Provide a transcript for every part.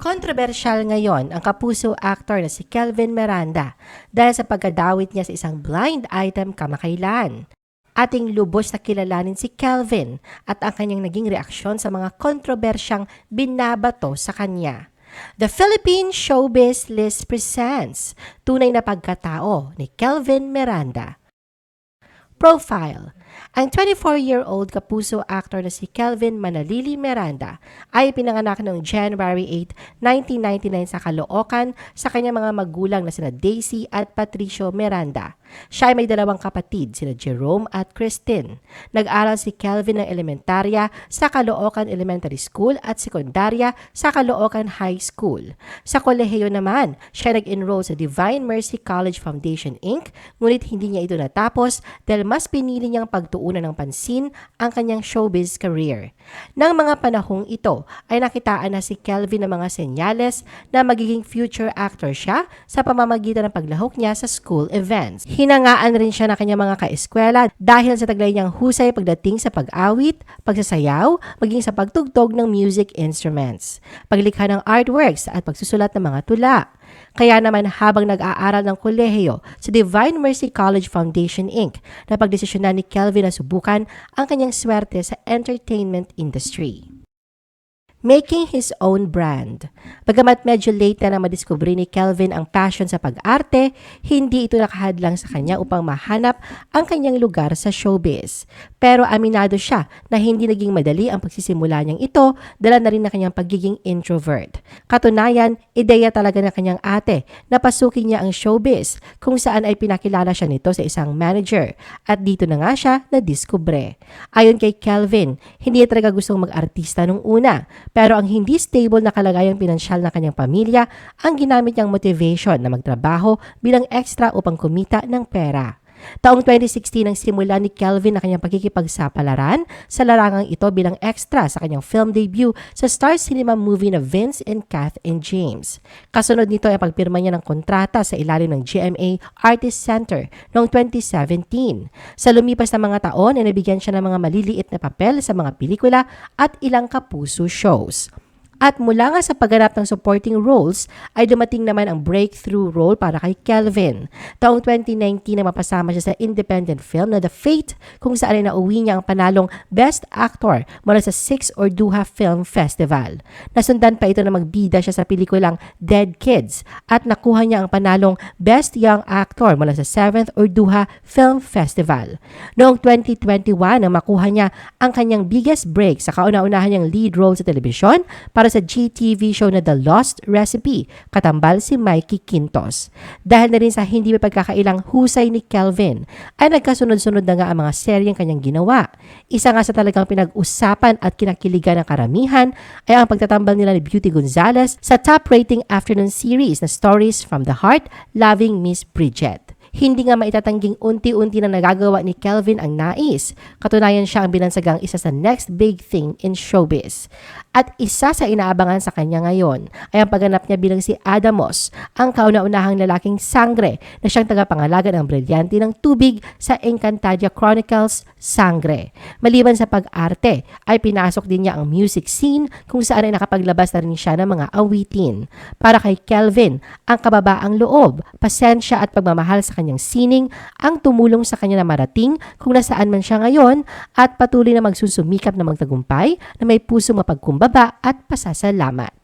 Kontrobersyal ngayon ang kapuso actor na si Kelvin Miranda dahil sa pagkadawit niya sa isang blind item kamakailan. Ating lubos na kilalanin si Kelvin at ang kanyang naging reaksyon sa mga kontrobersyang binabato sa kanya. The Philippine Showbiz List presents Tunay na Pagkatao ni Kelvin Miranda. Profile Ang 24-year-old kapuso actor na si Kelvin Manalili Miranda ay pinanganak noong January 8, 1999 sa Caloocan sa kanyang mga magulang na sina Daisy at Patricio Miranda. Siya ay may dalawang kapatid, sina Jerome at Christine. Nag-aral si Kelvin ng elementarya sa Caloocan Elementary School at sekundarya sa Caloocan High School. Sa kolehiyo naman, siya nag-enroll sa Divine Mercy College Foundation Inc. Ngunit hindi niya ito natapos dahil mas pinili niyang pagtuunan ng pansin ang kanyang showbiz career. Nang mga panahong ito ay nakitaan na si Kelvin ng mga senyales na magiging future actor siya sa pamamagitan ng paglahok niya sa school events. Hinangaan rin siya ng kanyang mga kaeskwela dahil sa taglay niyang husay pagdating sa pag-awit, pagsasayaw, maging sa pagtugtog ng music instruments, paglikha ng artworks at pagsusulat ng mga tula. Kaya naman habang nag-aaral ng kolehiyo sa Divine Mercy College Foundation Inc., napagdesisyonan ni Kelvin na subukan ang kanyang swerte sa entertainment industry. Making his own brand. Bagamat medyo late na na madiskubre ni Kelvin ang passion sa pag-arte, hindi ito nakahadlang sa kanya upang mahanap ang kanyang lugar sa showbiz. Pero aminado siya na hindi naging madali ang pagsisimula niyang ito dala na rin na kanyang pagiging introvert. Katunayan, ideya talaga ng kanyang ate na pasukin niya ang showbiz kung saan ay pinakilala siya nito sa isang manager at dito na nga siya na-discover. Ayon kay Kelvin, hindi talaga gustong mag-artista nung una pero ang hindi stable na kalagayang pinansyal ng kanyang pamilya ang ginamit niyang motivation na magtrabaho bilang extra upang kumita ng pera. Taong 2016 ang simula ni Kelvin na kanyang pagkikipagsapalaran sa larangang ito bilang extra sa kanyang film debut sa Star Cinema movie na Vince and Kath and James. Kasunod nito ay pagpirma niya ng kontrata sa ilalim ng GMA Artist Center noong 2017. Sa lumipas na mga taon ay nabigyan siya ng mga maliliit na papel sa mga pelikula at ilang kapuso shows. At mula nga sa pagganap ng supporting roles, ay dumating naman ang breakthrough role para kay Kelvin. Taong 2019 na mapasama siya sa independent film na The Fate kung saan ay nauwi niya ang panalong Best Actor mula sa Six Orduha Film Festival. Nasundan pa ito na magbida siya sa pelikulang Dead Kids at nakuha niya ang panalong Best Young Actor mula sa 7th Orduha Film Festival. Noong 2021 na makuha niya ang kanyang biggest break sa kauna-unahan niyang lead role sa telebisyon para sa GTV show na The Lost Recipe, katambal si Mikey Quintos. Dahil na rin sa hindi may pagkakailang husay ni Kelvin, ay nagkasunod-sunod na nga ang mga seryeng kanyang ginawa. Isa nga sa talagang pinag-usapan at kinakiligan ng karamihan ay ang pagtatambal nila ni Beauty Gonzalez sa top rating afternoon series na Stories from the Heart, Loving Miss Bridget. Hindi nga maitatangging unti-unti na nagagawa ni Kelvin ang nais. Katunayan siya ang binansagang isa sa next big thing in showbiz. At isa sa inaabangan sa kanya ngayon ay ang pagganap niya bilang si Adamos, ang kauna-unahang lalaking sangre na siyang tagapangalaga ng brilyante ng tubig sa Encantadia Chronicles Sangre. Maliban sa pag-arte, ay pinasok din niya ang music scene kung saan ay nakapaglabas na rin siya ng mga awitin. Para kay Kelvin, ang kababaang loob, pasensya at pagmamahal sa kanyang sining ang tumulong sa kanya na marating kung nasaan man siya ngayon at patuloy na magsusumikap na magtagumpay na may puso mapagkumbaba at pasasalamat.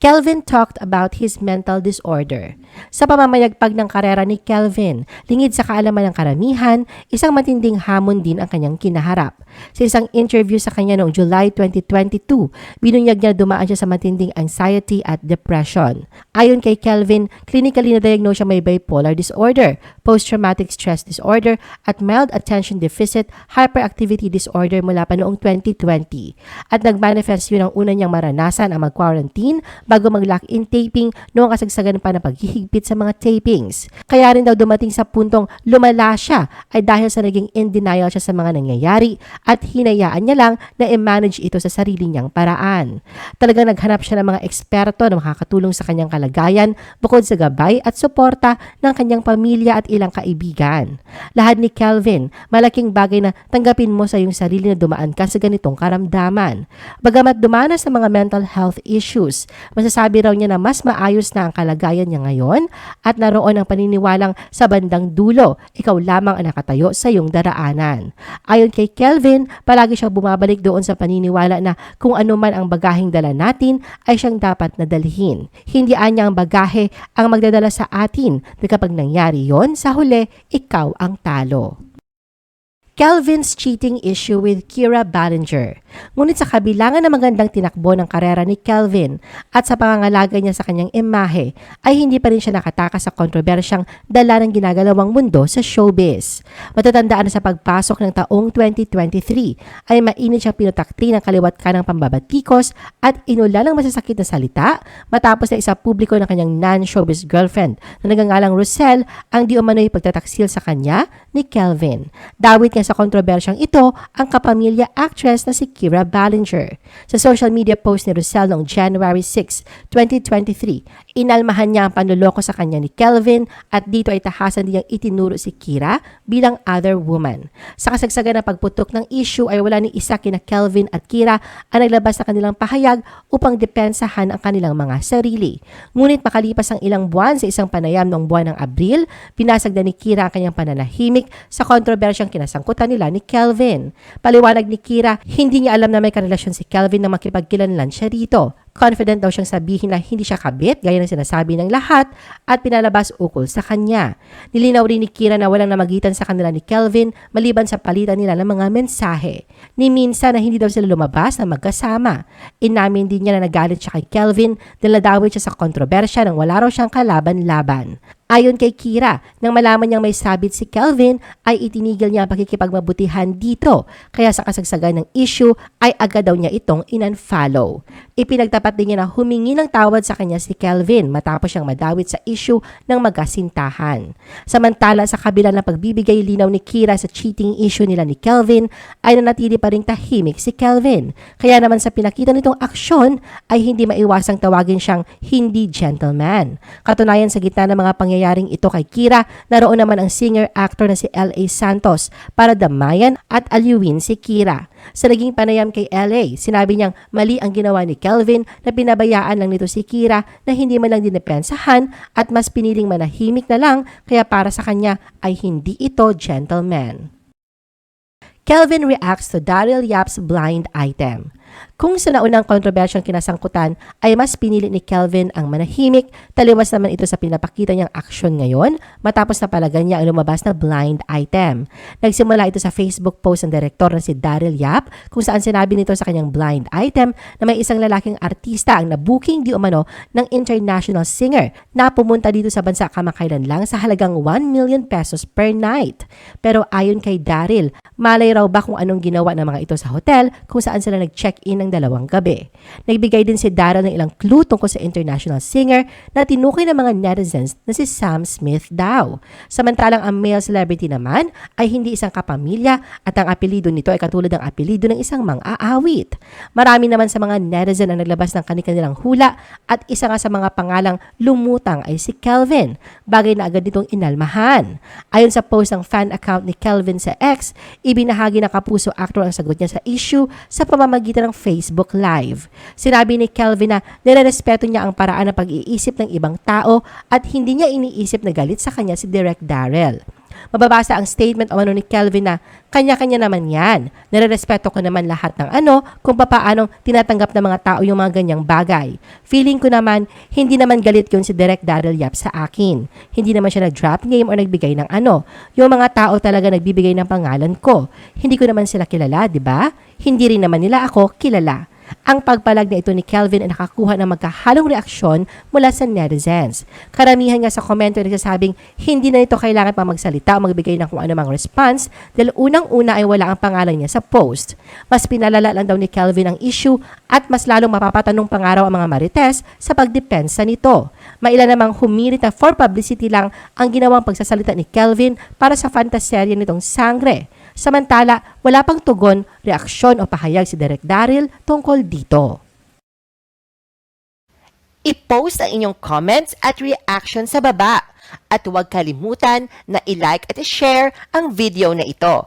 Kelvin talked about his mental disorder. Sa pamamayagpag ng karera ni Kelvin, lingid sa kaalaman ng karamihan, isang matinding hamon din ang kanyang kinaharap. Sa isang interview sa kanya noong July 2022, binunyag niya dumaan siya sa matinding anxiety at depression. Ayon kay Kelvin, clinically na-diagnose siya may bipolar disorder, post-traumatic stress disorder, at mild attention deficit hyperactivity disorder mula pa noong 2020. At nagmanifest yun ang una niyang maranasan ang mag-quarantine bago mag-lock-in taping noong kasagsagan pa na paghihigpit sa mga tapings. Kaya rin daw dumating sa puntong lumala siya ay dahil sa naging in denial siya sa mga nangyayari at hinayaan niya lang na i-manage ito sa sarili niyang paraan. Talagang naghanap siya ng mga eksperto na makakatulong sa kanyang kalagayan bukod sa gabay at suporta ng kanyang pamilya at ilang kaibigan. Lahat ni Kelvin, malaking bagay na tanggapin mo sa iyong sarili na dumaan ka sa ganitong karamdaman. Bagamat dumanas sa mga mental health issues, masasabi raw niya na mas maayos na ang kalagayan niya ngayon at naroon ang paniniwalang sa bandang dulo, ikaw lamang ang nakatayo sa iyong daraanan. Ayon kay Kelvin, palagi siyang bumabalik doon sa paniniwala na kung ano man ang bagaheng dala natin ay siyang dapat nadalhin. Hindi anya ang bagahe ang magdadala sa atin na kapag nangyari yon sa huli, ikaw ang talo. Kelvin's cheating issue with Kira Ballinger. Ngunit sa kabilangan ng magandang tinakbo ng karera ni Kelvin at sa pangangalaga niya sa kanyang imahe, ay hindi pa rin siya nakatakas sa kontrobersyang dala ng ginagalawang mundo sa showbiz. Matatandaan sa pagpasok ng taong 2023 ay mainit siyang pinutakti ng kaliwat ka ng pambabatikos at inula ng masasakit na salita matapos na isa publiko ng kanyang non-showbiz girlfriend na nagangalang Rosel ang di umano'y pagtataksil sa kanya ni Kelvin. Dawit niya sa kontrobersyang ito ang kapamilya actress na si Kira Ballinger. Sa social media post ni Rosel noong January 6, 2023, inalmahan niya ang panluloko sa kanya ni Kelvin at dito ay tahasan niyang itinuro si Kira bilang other woman. Sa kasagsagan ng pagputok ng issue ay wala ni isa kina Kelvin at Kira ang naglabas na kanilang pahayag upang depensahan ang kanilang mga sarili. Ngunit makalipas ang ilang buwan sa isang panayam noong buwan ng Abril, pinasag na ni Kira ang kanyang pananahimik sa kontrobersyang kinasangkutan nila ni Kelvin. Paliwanag ni Kira, hindi niya alam na may karelasyon si Kelvin na makipagkilanlan siya rito. Confident daw siyang sabihin na hindi siya kabit gaya ng sinasabi ng lahat at pinalabas ukol sa kanya. Nilinaw rin ni Kira na walang namagitan sa kanila ni Kelvin maliban sa palitan nila ng mga mensahe. Ni minsan na hindi daw sila lumabas na magkasama. Inamin din niya na nagalit siya kay Kelvin dahil nadawit siya sa kontrobersya nang wala raw siyang kalaban-laban. Ayon kay Kira, nang malaman niyang may sabit si Kelvin, ay itinigil niya ang pakikipagmabutihan dito. Kaya sa kasagsagan ng issue, ay agad daw niya itong in-unfollow. Ipinagtapat din niya na humingi ng tawad sa kanya si Kelvin matapos siyang madawit sa issue ng magkasintahan. Samantala sa kabila ng pagbibigay linaw ni Kira sa cheating issue nila ni Kelvin, ay nanatili pa rin tahimik si Kelvin. Kaya naman sa pinakita nitong aksyon, ay hindi maiwasang tawagin siyang hindi gentleman. Katunayan sa gitna ng mga pangyayaring ito kay Kira, naroon naman ang singer-actor na si L.A. Santos para damayan at aliwin si Kira. Sa naging panayam kay LA, sinabi niyang mali ang ginawa ni Kelvin na pinabayaan lang nito si Kira na hindi man lang dinepensahan at mas piniling manahimik na lang kaya para sa kanya ay hindi ito gentleman. Kelvin reacts to Daryl Yap's blind item. Kung sa naunang kontrobersyang kinasangkutan ay mas pinili ni Kelvin ang manahimik, taliwas naman ito sa pinapakita niyang aksyon ngayon matapos na palagan niya ang lumabas na blind item. Nagsimula ito sa Facebook post ng direktor na si Daryl Yap kung saan sinabi nito sa kanyang blind item na may isang lalaking artista ang nabuking di umano ng international singer na pumunta dito sa bansa kamakailan lang sa halagang 1 million pesos per night. Pero ayon kay Daryl, malay raw ba kung anong ginawa ng mga ito sa hotel kung saan sila nag-check-in ng dalawang gabi. Nagbigay din si Daryl ng ilang clue tungkol sa international singer na tinukoy ng mga netizens na si Sam Smith daw. Samantalang ang male celebrity naman ay hindi isang kapamilya at ang apelido nito ay katulad ng apelido ng isang mang-aawit. Marami naman sa mga netizen ang naglabas ng kanilang hula at isa nga sa mga pangalang lumutang ay si Kelvin, bagay na agad nitong inalmahan. Ayon sa post ng fan account ni Kelvin sa X, ibinahagi ng kapuso actor ang sagot niya sa issue sa pamamagitan ng Facebook Live. Sinabi ni Kelvin na nirerespeto niya ang paraan ng pag-iisip ng ibang tao at hindi niya iniisip na galit sa kanya si Direk Darrell. Mababasa ang statement o ano ni Kelvin na kanya-kanya naman yan. Nirerespeto ko naman lahat ng ano kung papaanong tinatanggap ng mga tao yung mga ganyang bagay. Feeling ko naman, hindi naman galit yun si Direk Daryl Yap sa akin. Hindi naman siya nag-drop name o nagbigay ng ano. Yung mga tao talaga nagbibigay ng pangalan ko. Hindi ko naman sila kilala, di ba? Hindi rin naman nila ako kilala. Ang pagpalag na ito ni Kelvin ay nakakuha ng magkahalong reaksyon mula sa netizens. Karamihan nga sa komento ay nagsasabing hindi na ito kailangan pa magsalita o magbigay ng kung anumang response dahil unang-una ay wala ang pangalan niya sa post. Mas pinalala lang daw ni Kelvin ang issue at mas lalong mapapatanong pangaraw ang mga marites sa pagdepensa nito. Mailan namang humirit na for publicity lang ang ginawang pagsasalita ni Kelvin para sa fantaserya nitong sangre. Samantala, wala pang tugon, reaksyon o pahayag si Derek Daryl tungkol dito. I-post ang inyong comments at reaction sa baba. At huwag kalimutan na i-like at i-share ang video na ito.